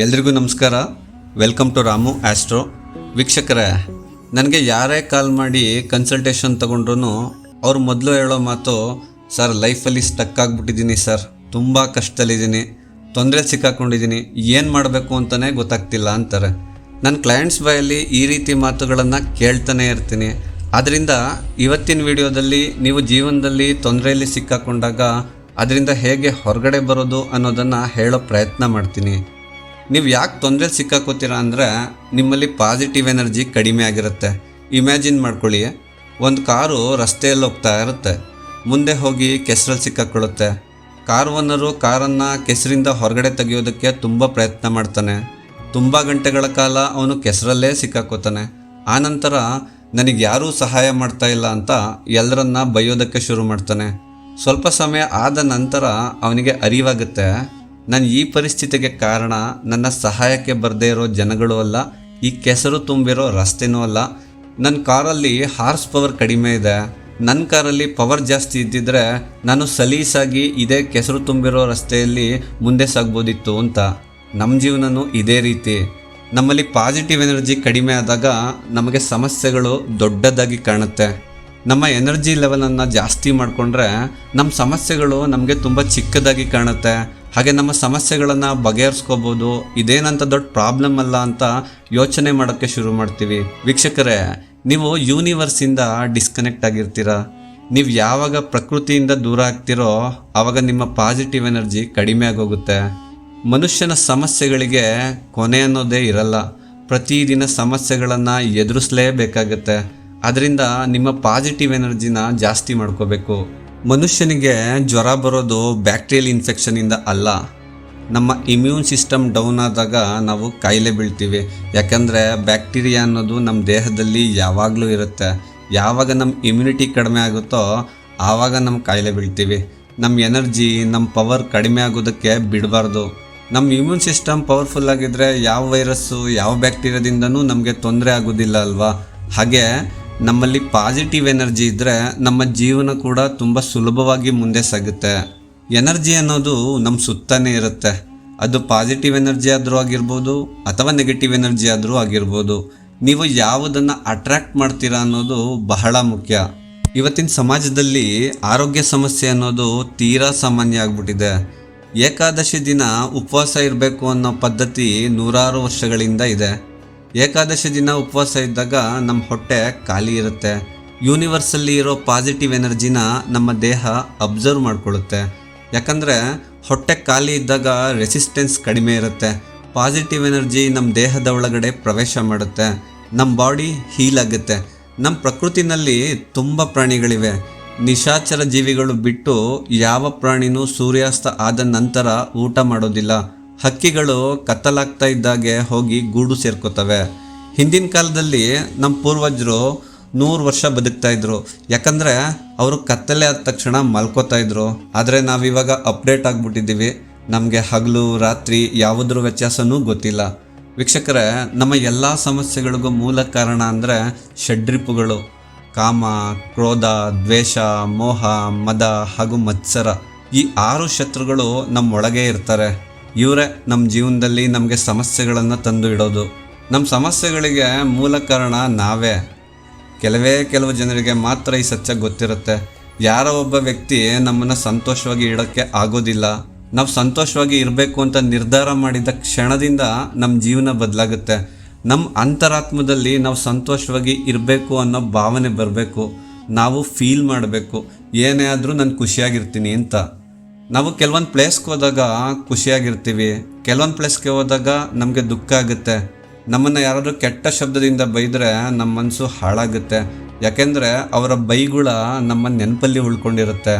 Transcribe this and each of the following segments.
ಎಲ್ರಿಗೂ ನಮಸ್ಕಾರ. Welcome to Ramu astro ವೀಕ್ಷಕರೇ, ನನಗೆ ಯಾರೇ ಕಾಲ್ ಮಾಡಿ ಕನ್ಸಲ್ಟೇಷನ್ ತೊಗೊಂಡ್ರು ಅವ್ರು ಮೊದಲು ಹೇಳೋ ಮಾತು ಸರ್ ಲೈಫಲ್ಲಿ ಸ್ಟಕ್ ಆಗಿಬಿಟ್ಟಿದ್ದೀನಿ ಸರ್ ತುಂಬ ಕಷ್ಟದಲ್ಲಿದ್ದೀನಿ. ತೊಂದರೆ ಸಿಕ್ಕಾಕೊಂಡಿದ್ದೀನಿ. ಏನು ಮಾಡಬೇಕು ಅಂತಲೇ ಗೊತ್ತಾಗ್ತಿಲ್ಲ ಅಂತಾರೆ. ನನ್ನ ಕ್ಲೈಂಟ್ಸ್ ಬಾಯಲ್ಲಿ ಈ ರೀತಿ ಮಾತುಗಳನ್ನು ಕೇಳ್ತಾನೆ ಇರ್ತೀನಿ. ಆದ್ದರಿಂದ ಇವತ್ತಿನ ವಿಡಿಯೋದಲ್ಲಿ ನೀವು ಜೀವನದಲ್ಲಿ ತೊಂದರೆಯಲ್ಲಿ ಸಿಕ್ಕಾಕೊಂಡಾಗ ಅದರಿಂದ ಹೇಗೆ ಹೊರಗಡೆ ಬರೋದು ಅನ್ನೋದನ್ನು ಹೇಳೋ ಪ್ರಯತ್ನ ಮಾಡ್ತೀನಿ. ನೀವು ಯಾಕೆ ತೊಂದರೆ ಸಿಕ್ಕಾಕೋತೀರಾ ಅಂದರೆ ನಿಮ್ಮಲ್ಲಿ ಪಾಸಿಟಿವ್ ಎನರ್ಜಿ ಕಡಿಮೆ ಆಗಿರುತ್ತೆ. ಇಮ್ಯಾಜಿನ್ ಮಾಡ್ಕೊಳ್ಳಿ. ಒಂದು ಕಾರು ರಸ್ತೆಯಲ್ಲಿ ಹೋಗ್ತಾ ಇರುತ್ತೆ. ಮುಂದೆ ಹೋಗಿ ಕೆಸರಲ್ಲಿ ಸಿಕ್ಕಾಕೊಳ್ಳುತ್ತೆ. ಕಾರ್ ಓನರು ಕಾರನ್ನು ಕೆಸರಿಂದ ಹೊರಗಡೆ ತೆಗೆಯೋದಕ್ಕೆ ತುಂಬ ಪ್ರಯತ್ನ ಮಾಡ್ತಾನೆ. ತುಂಬ ಗಂಟೆಗಳ ಕಾಲ ಅವನು ಕೆಸರಲ್ಲೇ ಸಿಕ್ಕಾಕೋತಾನೆ. ಆನಂತರ ನನಗೆ ಯಾರೂ ಸಹಾಯ ಮಾಡ್ತಾ ಇಲ್ಲ ಅಂತ ಎಲ್ಲರನ್ನ ಬೈಯೋದಕ್ಕೆ ಶುರು ಮಾಡ್ತಾನೆ. ಸ್ವಲ್ಪ ಸಮಯ ಆದ ನಂತರ ಅವನಿಗೆ ಅರಿವಾಗುತ್ತೆ. ನಾನು ಈ ಪರಿಸ್ಥಿತಿಗೆ ಕಾರಣ ನನ್ನ ಸಹಾಯಕ್ಕೆ ಬರದೇ ಇರೋ ಜನಗಳು ಅಲ್ಲ, ಈ ಕೆಸರು ತುಂಬಿರೋ ರಸ್ತೆನೂ ಅಲ್ಲ. ನನ್ನ ಕಾರಲ್ಲಿ ಹಾರ್ಸ್ ಪವರ್ ಕಡಿಮೆ ಇದೆ. ನನ್ನ ಕಾರಲ್ಲಿ ಪವರ್ ಜಾಸ್ತಿ ಇದ್ದಿದ್ರೆ ನಾನು ಸಲೀಸಾಗಿ ಇದೇ ಕೆಸರು ತುಂಬಿರೋ ರಸ್ತೆಯಲ್ಲಿ ಮುಂದೆ ಸಾಗ್ಬೋದಿತ್ತು ಅಂತ. ನಮ್ಮ ಜೀವನನೂ ಇದೇ ರೀತಿ. ನಮ್ಮಲ್ಲಿ ಪಾಸಿಟಿವ್ ಎನರ್ಜಿ ಕಡಿಮೆ ಆದಾಗ ನಮಗೆ ಸಮಸ್ಯೆಗಳು ದೊಡ್ಡದಾಗಿ ಕಾಣುತ್ತೆ. ನಮ್ಮ ಎನರ್ಜಿ ಲೆವೆಲನ್ನು ಜಾಸ್ತಿ ಮಾಡಿಕೊಂಡ್ರೆ ನಮ್ಮ ಸಮಸ್ಯೆಗಳು ನಮಗೆ ತುಂಬ ಚಿಕ್ಕದಾಗಿ ಕಾಣುತ್ತೆ. ಹಾಗೆ ನಮ್ಮ ಸಮಸ್ಯೆಗಳನ್ನು ಬಗೆಹರಿಸ್ಕೋಬೋದು. ಇದೇನಂತ ದೊಡ್ಡ ಪ್ರಾಬ್ಲಮ್ ಅಲ್ಲ ಅಂತ ಯೋಚನೆ ಮಾಡೋಕ್ಕೆ ಶುರು ಮಾಡ್ತೀವಿ. ವೀಕ್ಷಕರೇ, ನೀವು ಯೂನಿವರ್ಸಿಂದ ಡಿಸ್ಕನೆಕ್ಟ್ ಆಗಿರ್ತೀರ? ನೀವು ಯಾವಾಗ ಪ್ರಕೃತಿಯಿಂದ ದೂರ ಆಗ್ತಿರೋ ಆವಾಗ ನಿಮ್ಮ ಪಾಸಿಟಿವ್ ಎನರ್ಜಿ ಕಡಿಮೆ ಆಗೋಗುತ್ತೆ. ಮನುಷ್ಯನ ಸಮಸ್ಯೆಗಳಿಗೆ ಕೊನೆ ಅನ್ನೋದೇ ಇರಲ್ಲ. ಪ್ರತಿದಿನ ಸಮಸ್ಯೆಗಳನ್ನು ಎದುರಿಸಲೇಬೇಕಾಗತ್ತೆ. ಅದರಿಂದ ನಿಮ್ಮ ಪಾಸಿಟಿವ್ ಎನರ್ಜಿನ ಜಾಸ್ತಿ ಮಾಡ್ಕೋಬೇಕು. ಮನುಷ್ಯನಿಗೆ ಜ್ವರ ಬರೋದು ಬ್ಯಾಕ್ಟೀರಿಯಲ್ ಇನ್ಫೆಕ್ಷನಿಂದ ಅಲ್ಲ. ನಮ್ಮ ಇಮ್ಯೂನ್ ಸಿಸ್ಟಮ್ ಡೌನ್ ಆದಾಗ ನಾವು ಕಾಯಿಲೆ ಬೀಳ್ತೀವಿ. ಯಾಕಂದರೆ ಬ್ಯಾಕ್ಟೀರಿಯಾ ಅನ್ನೋದು ನಮ್ಮ ದೇಹದಲ್ಲಿ ಯಾವಾಗಲೂ ಇರುತ್ತೆ. ಯಾವಾಗ ನಮ್ಮ ಇಮ್ಯುನಿಟಿ ಕಡಿಮೆ ಆಗುತ್ತೋ ಆವಾಗ ನಮ್ಮ ಕಾಯಿಲೆ ಬೀಳ್ತೀವಿ. ನಮ್ಮ ಎನರ್ಜಿ ನಮ್ಮ ಪವರ್ ಕಡಿಮೆ ಆಗೋದಕ್ಕೆ ಬಿಡಬಾರ್ದು. ನಮ್ಮ ಇಮ್ಯೂನ್ ಸಿಸ್ಟಮ್ ಪವರ್ಫುಲ್ ಆಗಿದ್ದರೆ ಯಾವ ವೈರಸ್ಸು ಯಾವ ಬ್ಯಾಕ್ಟೀರಿಯಾದಿಂದನೂ ನಮಗೆ ತೊಂದರೆ ಆಗೋದಿಲ್ಲ ಅಲ್ವಾ? ಹಾಗೆ ನಮ್ಮಲ್ಲಿ ಪಾಸಿಟಿವ್ ಎನರ್ಜಿ ಇದ್ದರೆ ನಮ್ಮ ಜೀವನ ಕೂಡ ತುಂಬ ಸುಲಭವಾಗಿ ಮುಂದೆ ಸಾಗುತ್ತೆ. ಎನರ್ಜಿ ಅನ್ನೋದು ನಮ್ಮ ಸುತ್ತನೇ ಇರುತ್ತೆ. ಅದು ಪಾಸಿಟಿವ್ ಎನರ್ಜಿ ಆದರೂ ಆಗಿರ್ಬೋದು ಅಥವಾ ನೆಗೆಟಿವ್ ಎನರ್ಜಿ ಆದರೂ ಆಗಿರ್ಬೋದು. ನೀವು ಯಾವುದನ್ನು ಅಟ್ರ್ಯಾಕ್ಟ್ ಮಾಡ್ತೀರಾ ಅನ್ನೋದು ಬಹಳ ಮುಖ್ಯ. ಇವತ್ತಿನ ಸಮಾಜದಲ್ಲಿ ಆರೋಗ್ಯ ಸಮಸ್ಯೆ ಅನ್ನೋದು ತೀರಾ ಸಾಮಾನ್ಯ ಆಗ್ಬಿಟ್ಟಿದೆ. ಏಕಾದಶಿ ದಿನ ಉಪವಾಸ ಇರಬೇಕು ಅನ್ನೋ ಪದ್ಧತಿ ನೂರಾರು ವರ್ಷಗಳಿಂದ ಇದೆ. ಏಕಾದಶಿ ದಿನ ಉಪವಾಸ ಇದ್ದಾಗ ನಮ್ಮ ಹೊಟ್ಟೆ ಖಾಲಿ ಇರುತ್ತೆ. ಯೂನಿವರ್ಸಲ್ಲಿ ಇರೋ ಪಾಸಿಟಿವ್ ಎನರ್ಜಿನ ನಮ್ಮ ದೇಹ ಅಬ್ಸರ್ವ್ ಮಾಡ್ಕೊಳ್ಳುತ್ತೆ. ಯಾಕಂದರೆ ಹೊಟ್ಟೆ ಖಾಲಿ ಇದ್ದಾಗ ರೆಸಿಸ್ಟೆನ್ಸ್ ಕಡಿಮೆ ಇರುತ್ತೆ. ಪಾಸಿಟಿವ್ ಎನರ್ಜಿ ನಮ್ಮ ದೇಹದ ಒಳಗಡೆ ಪ್ರವೇಶ ಮಾಡುತ್ತೆ. ನಮ್ಮ ಬಾಡಿ ಹೀಲ್ ಆಗುತ್ತೆ. ನಮ್ಮ ಪ್ರಕೃತಿನಲ್ಲಿ ತುಂಬ ಪ್ರಾಣಿಗಳಿವೆ. ನಿಶಾಚರ ಜೀವಿಗಳು ಬಿಟ್ಟು ಯಾವ ಪ್ರಾಣಿನೂ ಸೂರ್ಯಾಸ್ತ ಆದ ನಂತರ ಊಟ ಮಾಡೋದಿಲ್ಲ. ಹಕ್ಕಿಗಳು ಕತ್ತಲಾಗ್ತಾ ಇದ್ದಾಗೆ ಹೋಗಿ ಗೂಡು ಸೇರ್ಕೋತವೆ. ಹಿಂದಿನ ಕಾಲದಲ್ಲಿ ನಮ್ಮ ಪೂರ್ವಜರು ನೂರು ವರ್ಷ ಬದುಕ್ತಾ ಇದ್ರು. ಯಾಕಂದರೆ ಅವರು ಕತ್ತಲೆ ಆದ ತಕ್ಷಣ ಮಲ್ಕೋತಾ ಇದ್ರು. ಆದರೆ ನಾವಿವಾಗ ಅಪ್ಡೇಟ್ ಆಗಿಬಿಟ್ಟಿದ್ದೀವಿ. ನಮಗೆ ಹಗಲು, ರಾತ್ರಿ ಯಾವುದ್ರ ವ್ಯತ್ಯಾಸನೂ ಗೊತ್ತಿಲ್ಲ. ವೀಕ್ಷಕರೇ, ನಮ್ಮ ಎಲ್ಲ ಸಮಸ್ಯೆಗಳಿಗೂ ಮೂಲ ಕಾರಣ ಅಂದರೆ ಷಡ್ರಿಪುಗಳು ಕಾಮ, ಕ್ರೋಧ, ದ್ವೇಷ, ಮೋಹ, ಮದ ಹಾಗೂ ಮತ್ಸರ. ಈ ಆರು ಶತ್ರುಗಳು ನಮ್ಮೊಳಗೆ ಇರ್ತಾರೆ. ಇವರೇ ನಮ್ಮ ಜೀವನದಲ್ಲಿ ನಮಗೆ ಸಮಸ್ಯೆಗಳನ್ನು ತಂದು ಇಡೋದು. ನಮ್ಮ ಸಮಸ್ಯೆಗಳಿಗೆ ಮೂಲ ಕಾರಣ ನಾವೇ. ಕೆಲವೇ ಕೆಲವು ಜನರಿಗೆ ಮಾತ್ರ ಈ ಸತ್ಯ ಗೊತ್ತಿರುತ್ತೆ. ಯಾರೋ ಒಬ್ಬ ವ್ಯಕ್ತಿ ನಮ್ಮನ್ನು ಸಂತೋಷವಾಗಿ ಇಡೋಕ್ಕೆ ಆಗೋದಿಲ್ಲ. ನಾವು ಸಂತೋಷವಾಗಿ ಇರಬೇಕು ಅಂತ ನಿರ್ಧಾರ ಮಾಡಿದ ಕ್ಷಣದಿಂದ ನಮ್ಮ ಜೀವನ ಬದಲಾಗುತ್ತೆ. ನಮ್ಮ ಅಂತರಾತ್ಮದಲ್ಲಿ ನಾವು ಸಂತೋಷವಾಗಿ ಇರಬೇಕು ಅನ್ನೋ ಭಾವನೆ ಬರಬೇಕು. ನಾವು ಫೀಲ್ ಮಾಡಬೇಕು. ಏನೇ ಆದರೂ ನಾನು ಖುಷಿಯಾಗಿರ್ತೀನಿ ಅಂತ. ನಾವು ಕೆಲವೊಂದು ಪ್ಲೇಸ್ಗೆ ಹೋದಾಗ ಖುಷಿಯಾಗಿರ್ತೀವಿ. ಕೆಲವೊಂದು ಪ್ಲೇಸ್ಗೆ ಹೋದಾಗ ನಮಗೆ ದುಃಖ ಆಗುತ್ತೆ. ನಮ್ಮನ್ನು ಯಾರಾದರೂ ಕೆಟ್ಟ ಶಬ್ದದಿಂದ ಬೈದರೆ ನಮ್ಮ ಮನಸ್ಸು ಹಾಳಾಗುತ್ತೆ. ಯಾಕೆಂದರೆ ಅವರ ಬೈಗುಳ ನಮ್ಮ ನೆನಪಲ್ಲಿ ಉಳ್ಕೊಂಡಿರುತ್ತೆ.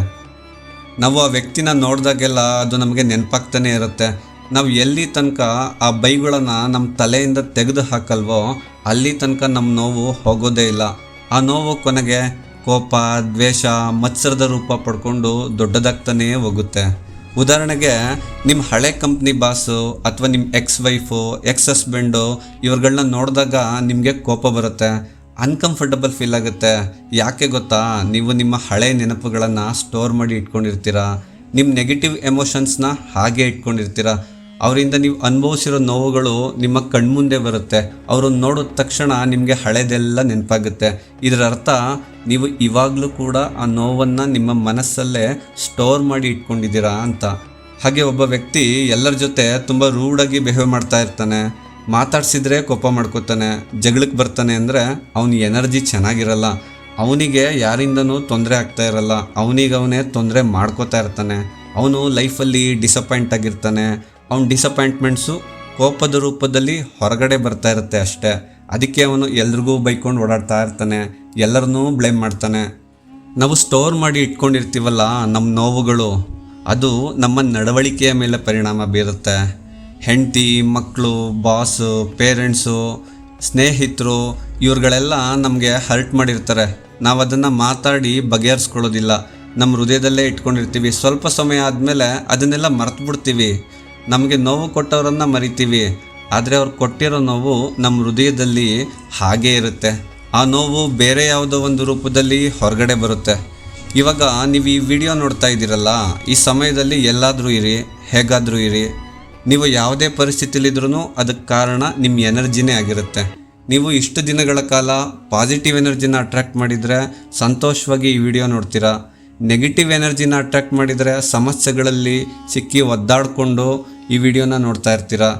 ನಾವು ಆ ವ್ಯಕ್ತಿನ ನೋಡಿದಾಗೆಲ್ಲ ಅದು ನಮಗೆ ನೆನಪಾಗ್ತಾನೆ ಇರುತ್ತೆ. ನಾವು ಎಲ್ಲಿ ತನಕ ಆ ಬೈಗಳನ್ನು ನಮ್ಮ ತಲೆಯಿಂದ ತೆಗೆದು ಹಾಕಲ್ವೋ ಅಲ್ಲಿ ತನಕ ನಮ್ಮ ನೋವು ಹೋಗೋದೇ ಇಲ್ಲ. ಆ ನೋವು ಕೊನೆಗೆ ಕೋಪ, ದ್ವೇಷ, ಮತ್ಸರದ ರೂಪ ಪಡ್ಕೊಂಡು ದೊಡ್ಡದಾಗ್ತಾನೇ ಹೋಗುತ್ತೆ. ಉದಾಹರಣೆಗೆ ನಿಮ್ಮ ಹಳೆ ಕಂಪ್ನಿ ಬಾಸು ಅಥವಾ ನಿಮ್ಮ ಎಕ್ಸ್ ವೈಫು ಎಕ್ಸ್ ಹಸ್ಬೆಂಡು ಇವ್ರುಗಳನ್ನ ನೋಡಿದಾಗ ನಿಮಗೆ ಕೋಪ ಬರುತ್ತೆ. ಅನ್ಕಂಫರ್ಟಬಲ್ ಫೀಲ್ ಆಗುತ್ತೆ. ಯಾಕೆ ಗೊತ್ತಾ? ನೀವು ನಿಮ್ಮ ಹಳೆ ನೆನಪುಗಳನ್ನು ಸ್ಟೋರ್ ಮಾಡಿ ಇಟ್ಕೊಂಡಿರ್ತೀರಾ? ನಿಮ್ಮ ನೆಗೆಟಿವ್ ಎಮೋಷನ್ಸ್ನ ಹಾಗೆ ಇಟ್ಕೊಂಡಿರ್ತೀರ? ಅವರಿಂದ ನೀವು ಅನುಭವಿಸಿರೋ ನೋವುಗಳು ನಿಮ್ಮ ಕಣ್ಮುಂದೆ ಬರುತ್ತೆ. ಅವರು ನೋಡಿದ ತಕ್ಷಣ ನಿಮಗೆ ಹಳೆದೆಲ್ಲ ನೆನಪಾಗುತ್ತೆ. ಇದರ ಅರ್ಥ ನೀವು ಇವಾಗಲೂ ಕೂಡ ಆ ನೋವನ್ನು ನಿಮ್ಮ ಮನಸ್ಸಲ್ಲೇ ಸ್ಟೋರ್ ಮಾಡಿ ಇಟ್ಕೊಂಡಿದ್ದೀರಾ ಅಂತ. ಹಾಗೆ ಒಬ್ಬ ವ್ಯಕ್ತಿ ಎಲ್ಲರ ಜೊತೆ ತುಂಬ ರೂಡಾಗಿ ಬಿಹೇವ್ ಮಾಡ್ತಾ ಇರ್ತಾನೆ. ಮಾತಾಡ್ಸಿದ್ರೆ ಕೋಪ ಮಾಡ್ಕೋತಾನೆ. ಜಗಳಕ್ಕೆ ಬರ್ತಾನೆ ಅಂದರೆ ಅವನ ಎನರ್ಜಿ ಚೆನ್ನಾಗಿರಲ್ಲ. ಅವನಿಗೆ ಯಾರಿಂದನೂ ತೊಂದರೆ ಆಗ್ತಾ ಇರಲ್ಲ. ಅವನಿಗೆ ಅವನೇ ತೊಂದರೆ ಮಾಡ್ಕೋತಾ ಇರ್ತಾನೆ. ಅವನು ಲೈಫಲ್ಲಿ ಡಿಸಪಾಯಿಂಟ್ ಆಗಿರ್ತಾನೆ. ಅವನ ಡಿಸಪಾಯಿಂಟ್ಮೆಂಟ್ಸು ಕೋಪದ ರೂಪದಲ್ಲಿ ಹೊರಗಡೆ ಬರ್ತಾ ಇರುತ್ತೆ ಅಷ್ಟೇ. ಅದಕ್ಕೆ ಅವನು ಎಲ್ರಿಗೂ ಬೈಕೊಂಡು ಓಡಾಡ್ತಾ ಇರ್ತಾನೆ, ಎಲ್ಲರನ್ನೂ ಬ್ಲೇಮ್ ಮಾಡ್ತಾನೆ. ನಾವು ಸ್ಟೋರ್ ಮಾಡಿ ಇಟ್ಕೊಂಡಿರ್ತೀವಲ್ಲ ನಮ್ಮ ನೋವುಗಳು, ಅದು ನಮ್ಮ ನಡವಳಿಕೆಯ ಮೇಲೆ ಪರಿಣಾಮ ಬೀರುತ್ತೆ. ಹೆಂಡತಿ ಮಕ್ಕಳು ಬಾಸು ಪೇರೆಂಟ್ಸು ಸ್ನೇಹಿತರು, ಇವ್ರುಗಳೆಲ್ಲ ನಮಗೆ ಹರ್ಟ್ ಮಾಡಿರ್ತಾರೆ. ನಾವು ಅದನ್ನು ಮಾತಾಡಿ ಬಗೆಹರಿಸ್ಕೊಳ್ಳೋದಿಲ್ಲ. ನಮ್ಮ ಹೃದಯದಲ್ಲೇ ಇಟ್ಕೊಂಡಿರ್ತೀವಿ. ಸ್ವಲ್ಪ ಸಮಯ ಆದಮೇಲೆ ಅದನ್ನೆಲ್ಲ ಮರ್ತು ಬಿಡ್ತೀವಿ ನಮಗೆ ನೋವು ಕೊಟ್ಟವರನ್ನು ಮರಿತೀವಿ. ಆದರೆ ಅವ್ರು ಕೊಟ್ಟಿರೋ ನೋವು ನಮ್ಮ ಹೃದಯದಲ್ಲಿ ಹಾಗೇ ಇರುತ್ತೆ. ಆ ನೋವು ಬೇರೆ ಯಾವುದೋ ಒಂದು ರೂಪದಲ್ಲಿ ಹೊರಗಡೆ ಬರುತ್ತೆ. ಇವಾಗ ನೀವು ಈ ವಿಡಿಯೋ ನೋಡ್ತಾ ಇದ್ದೀರಲ್ಲ, ಈ ಸಮಯದಲ್ಲಿ ಎಲ್ಲಾದರೂ ಇರಿ, ಹೇಗಾದರೂ ಇರಿ. ನೀವು ಯಾವುದೇ ಪರಿಸ್ಥಿತಿಲಿದ್ರೂ ಅದಕ್ಕೆ ಕಾರಣ ನಿಮ್ಮ ಎನರ್ಜಿನೇ ಆಗಿರುತ್ತೆ. ನೀವು ಇಷ್ಟು ದಿನಗಳ ಕಾಲ ಪಾಸಿಟಿವ್ ಎನರ್ಜಿನ ಅಟ್ರ್ಯಾಕ್ಟ್ ಮಾಡಿದರೆ ಸಂತೋಷವಾಗಿ ಈ ವಿಡಿಯೋ ನೋಡ್ತೀರಾ? ನೆಗೆಟಿವ್ ಎನರ್ಜಿನ ಅಟ್ರ್ಯಾಕ್ಟ್ ಮಾಡಿದರೆ ಸಮಸ್ಯೆಗಳಲ್ಲಿ ಸಿಕ್ಕಿ ಒದ್ದಾಡಿಕೊಂಡು ಈ ವಿಡಿಯೋನ ನೋಡ್ತಾ ಇರ್ತೀರಾ?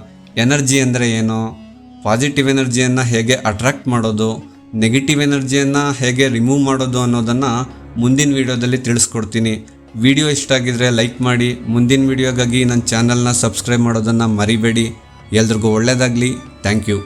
ಎನರ್ಜಿ ಅಂದರೆ ಏನು? ಪಾಸಿಟಿವ್ ಎನರ್ಜಿಯನ್ನು ಹೇಗೆ ಅಟ್ರ್ಯಾಕ್ಟ್ ಮಾಡೋದು? ನೆಗೆಟಿವ್ ಎನರ್ಜಿಯನ್ನು ಹೇಗೆ ರಿಮೂವ್ ಮಾಡೋದು ಅನ್ನೋದನ್ನು ಮುಂದಿನ ವಿಡಿಯೋದಲ್ಲಿ ತಿಳಿಸ್ಕೊಡ್ತೀನಿ. ವಿಡಿಯೋ ಇಷ್ಟ ಆಗಿದ್ರೆ ಲೈಕ್ ಮಾಡಿ, ಮುಂದಿನ ವಿಡಿಯೋಗಾಗಿ ನನ್ನ ಚಾನಲ್ನ ಸಬ್ಸ್ಕ್ರೈಬ್ ಮಾಡೋದನ್ನು ಮರಿಬೇಡಿ. ಎಲ್ರಿಗೂ ಒಳ್ಳೆಯದಾಗಲಿ ಥ್ಯಾಂಕ್ ಯು